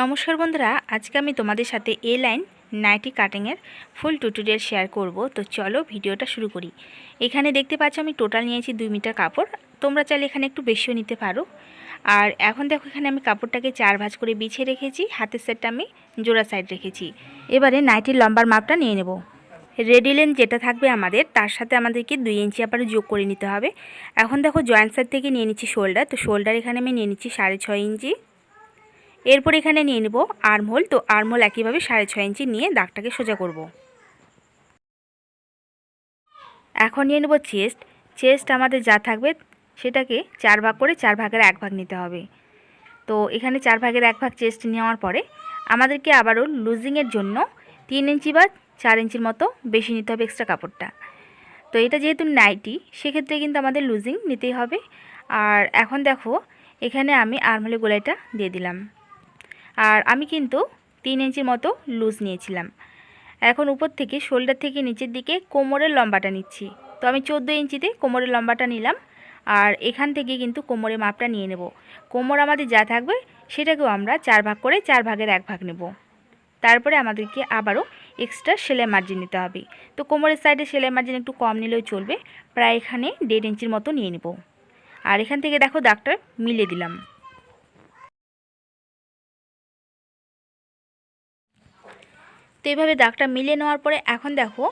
নমস্কার বন্ধুরা, আজকে আমি তোমাদের সাথে এ লাইন নাইটি কাটিংয়ের ফুল টিউটোরিয়াল শেয়ার করব। তো চলো ভিডিওটা শুরু করি। এখানে দেখতে পাচ্ছ আমি টোটাল নিয়েছি দুই মিটার কাপড়। তোমরা চাইলে এখানে একটু বেশিও নিতে পারো। আর এখন দেখো এখানে আমি কাপড়টাকে চার ভাঁজ করে বিছিয়ে রেখেছি। হাতের সেটটা আমি জোড়া সাইড রেখেছি। এবারে নাইটির লম্বার মাপটা নিয়ে নেব। রেডি লেন যেটা থাকবে আমাদের, তার সাথে আমাদেরকে দুই ইঞ্চি আবার যোগ করে নিতে হবে। এখন দেখো জয়েন্ট সাইড থেকে নিয়ে নিচ্ছি শোল্ডার তো শোল্ডার এখানে আমি নিয়ে নিচ্ছি সাড়ে ছয় ইঞ্চি। এরপর এখানে নিয়ে নেব আর্মহোল তো আর্মহোল একইভাবে সাড়ে ছয় ইঞ্চি নিয়ে দাগটাকে সোজা করব। এখন নিয়ে নেব চেস্ট। চেস্ট আমাদের যা থাকবে সেটাকে চার ভাগ করে চার ভাগের এক ভাগ নিতে হবে। তো এখানে চার ভাগের এক ভাগ চেস্ট নেওয়ার পরে আমাদেরকে আবারও লুজিংয়ের জন্য তিন ইঞ্চি বা চার ইঞ্চির মতো বেশি নিতে হবে এক্সট্রা কাপড়টা। তো এটা যেহেতু নাইটি, সেক্ষেত্রে কিন্তু আমাদের লুজিং নিতেই হবে। আর এখন দেখো, এখানে আমি আর্মহোলের গোলাইটা দিয়ে দিলাম। আর আমি কিন্তু তিন ইঞ্চির মতো লুজ নিয়েছিলাম। এখন উপর থেকে শোল্ডার থেকে নিচের দিকে কোমরের লম্বাটা নিচ্ছি। তো আমি চোদ্দ ইঞ্চিতে কোমরের লম্বাটা নিলাম আর এখান থেকে কিন্তু কোমরের মাপটা নিয়ে নেব। কোমর আমাদের যা থাকবে সেটাকেও আমরা চার ভাগ করে চার ভাগের এক ভাগ নেব। তারপরে আমাদেরকে আবারও এক্সট্রা সেলাই মার্জিন নিতে হবে। তো কোমরের সাইডে সেলাই মার্জিন একটু কম নিলেও চলবে। প্রায় এখানে দেড় ইঞ্চির মতো নিয়ে নেব। আর এখান থেকে দেখো দাগটা মিলে দিলাম। তো এইভাবে দাগটা মিলিয়ে নেওয়ার পরে এখন দেখো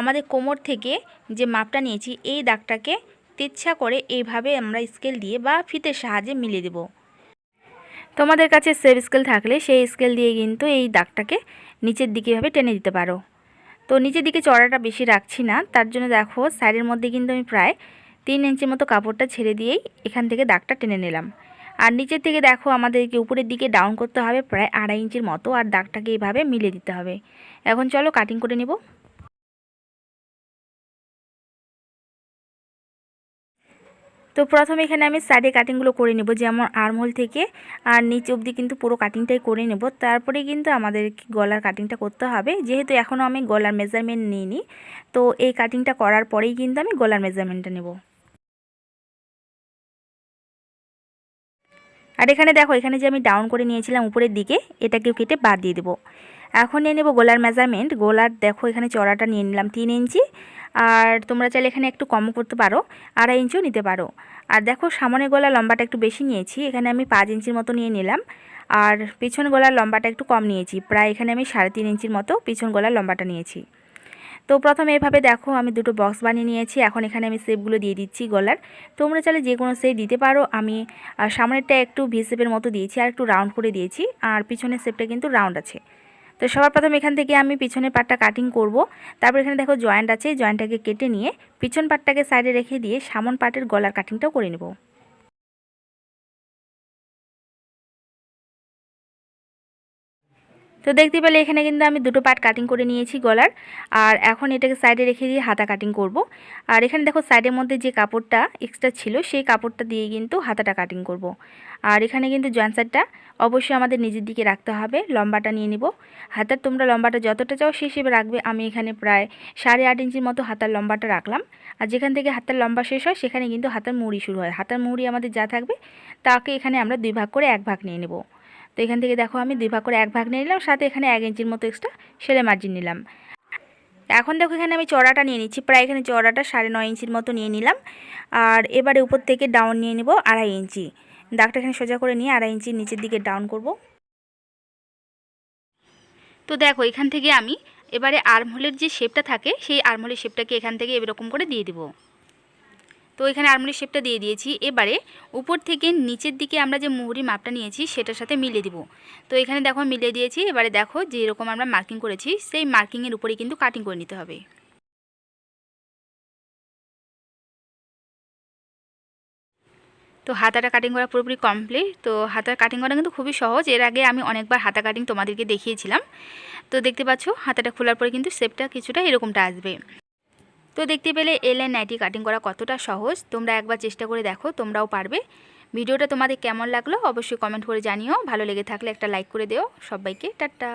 আমাদের কোমর থেকে যে মাপটা নিয়েছি, এই দাগটাকে তেচ্ছা করে এইভাবে আমরা স্কেল দিয়ে বা ফিতের সাহায্যে মিলিয়ে দেব। তোমাদের কাছে সেভ স্কেল থাকলে সেই স্কেল দিয়ে কিন্তু এই দাগটাকে নিচের দিকে এভাবে টেনে দিতে পারো। তো নিচের দিকে চড়াটা বেশি রাখছি না, তার জন্য দেখো সাইডের মধ্যে কিন্তু আমি প্রায় তিন ইঞ্চির মতো কাপড়টা ছেড়ে দিয়েই এখান থেকে দাগটা টেনে নিলাম। আর নিচের থেকে দেখো আমাদেরকে উপরের দিকে ডাউন করতে হবে প্রায় আড়াই ইঞ্চির মতো আর দাগটাকে এইভাবে মিলে দিতে হবে। এখন চলো কাটিং করে নেব। তো প্রথমে এখানে আমি সাইডে কাটিংগুলো করে নেব, যেমন আর্মহোল থেকে, আর নিচে অবধি কিন্তু পুরো কাটিংটাই করে নেব। তারপরে কিন্তু আমাদের গলার কাটিংটা করতে হবে। যেহেতু এখনও আমি গলার মেজারমেন্ট নিইনি, তো এই কাটিংটা করার পরেই কিন্তু আমি গলার মেজারমেন্টটা নেব। আর এখানে দেখো, এখানে যে আমি ডাউন করে নিয়েছিলাম উপরের দিকে, এটাকেও কেটে বাদ দিয়ে দেবো। এখন নিয়ে নেব গোলার মেজারমেন্ট গোলার দেখো, এখানে চড়াটা নিয়ে নিলাম তিন ইঞ্চি। আর তোমরা চাইলে এখানে একটু কম করতে পারো, আড়াই ইঞ্চিও নিতে পারো। আর দেখো, সামনে গলা লম্বাটা একটু বেশি নিয়েছি, এখানে আমি পাঁচ ইঞ্চির মতো নিয়ে নিলাম। আর পিছন গলার লম্বাটা একটু কম নিয়েছি, প্রায় এখানে আমি সাড়ে তিন ইঞ্চির মতো পিছন গলার লম্বাটা নিয়েছি। তো প্রথমে এভাবে দেখো, আমি দুটো বক্স বানিয়ে নিয়েছি। এখন এখানে আমি সেপগুলো দিয়ে দিচ্ছি গলার। তোমরা চাইলে যে কোনো সেপ দিতে পারো। আমি সামনেরটা একটু ভি সেপের মতো দিয়েছি আর একটু রাউন্ড করে দিয়েছি। আর পিছনের সেপটা কিন্তু রাউন্ড আছে। তো সবার প্রথমে এখান থেকে আমি পিছনের পাটটা কাটিং করব। তারপর এখানে দেখো জয়েন্ট আছে। জয়েন্টটাকে কেটে নিয়ে পিছন পাটটাকে সাইডে রেখে দিয়ে সামন পাটের গলার কাটিংটাও করে নেব। তো দেখতে পেলে এখানে কিন্তু আমি দুটো পার্ট কাটিং করে নিয়েছি গলার। আর এখন এটাকে সাইডে রেখে দিয়ে হাতা কাটিং করব। আর এখানে দেখো সাইডের মধ্যে যে কাপড়টা এক্সট্রা ছিল, সেই কাপড়টা দিয়ে কিন্তু হাতাটা কাটিং করব। আর এখানে কিন্তু জয়েন্ট সাইডটা অবশ্যই আমাদের নিজের দিকে রাখতে হবে। লম্বাটা নিয়ে নিব। হাতার তোমরা লম্বাটা যতটা চাও সেই হিসেবে রাখবে। আমি এখানে প্রায় সাড়ে আট ইঞ্চির মতো হাতার লম্বাটা রাখলাম। আর যেখান থেকে হাতার লম্বা শেষ হয়, সেখানে কিন্তু হাতার মুড়ি শুরু হয়। হাতার মুড়ি আমাদের যা থাকবে, তাকে এখানে আমরা দুই ভাগ করে এক ভাগ নিয়ে নেব। তো এখান থেকে দেখো আমি দুই ভাগ করে এক ভাগ নিয়ে নিলাম, সাথে এখানে এক ইঞ্চির মতো এক্সট্রা সেলে মার্জিন নিলাম। এখন দেখো এখানে আমি চড়াটা নিয়ে নিচ্ছি, প্রায় এখানে চড়াটা সাড়ে নয় ইঞ্চির মতো নিয়ে নিলাম। আর এবারে উপর থেকে ডাউন নিয়ে নিব আড়াই ইঞ্চি। দাগটা এখানে সোজা করে নিয়ে আড়াই ইঞ্চির নিচের দিকে ডাউন করব। তো দেখো এখান থেকে আমি এবারে আর্মহোলের যে শেপটা থাকে, সেই আর্মহোলের শেপটাকে এখান থেকে এরকম করে দিয়ে দেবো। তো এখানে আর্মহোলের শেপটা দিয়ে দিয়েছি। এবারে উপর থেকে নিচের দিকে আমরা যে মুহুরি মাপটা নিয়েছি, সেটার সাথে মিলিয়ে দিব। তো এখানে দেখো মিলিয়ে দিয়েছি, এবারে দেখো যে এরকম আমরা মার্কিং করেছি, সেই মার্কিংয়ের উপরে কিন্তু কাটিং করে নিতে হবে। তো হাতাটা কাটিং করা পুরোপুরি কমপ্লিট তো হাতার কাটিং করা কিন্তু খুবই সহজ। এর আগে আমি অনেকবার হাতা কাটিং তোমাদেরকে দেখিয়েছিলাম। তো দেখতে পাচ্ছ, হাতাটা খোলার পরে কিন্তু শেপটা কিছুটা এরকমটা আসবে। তো দেখতে পেলে এল এন নাইটি কাটিং করা কতটা সহজ? তোমরা একবার চেষ্টা করে দেখো, তোমরাও পারবে। ভিডিওটা তোমাদের কেমন লাগল অবশ্যই কমেন্ট করে জানিও। ভালো লেগে থাকলে একটা লাইক করে দেও। সবাইকে টাটা।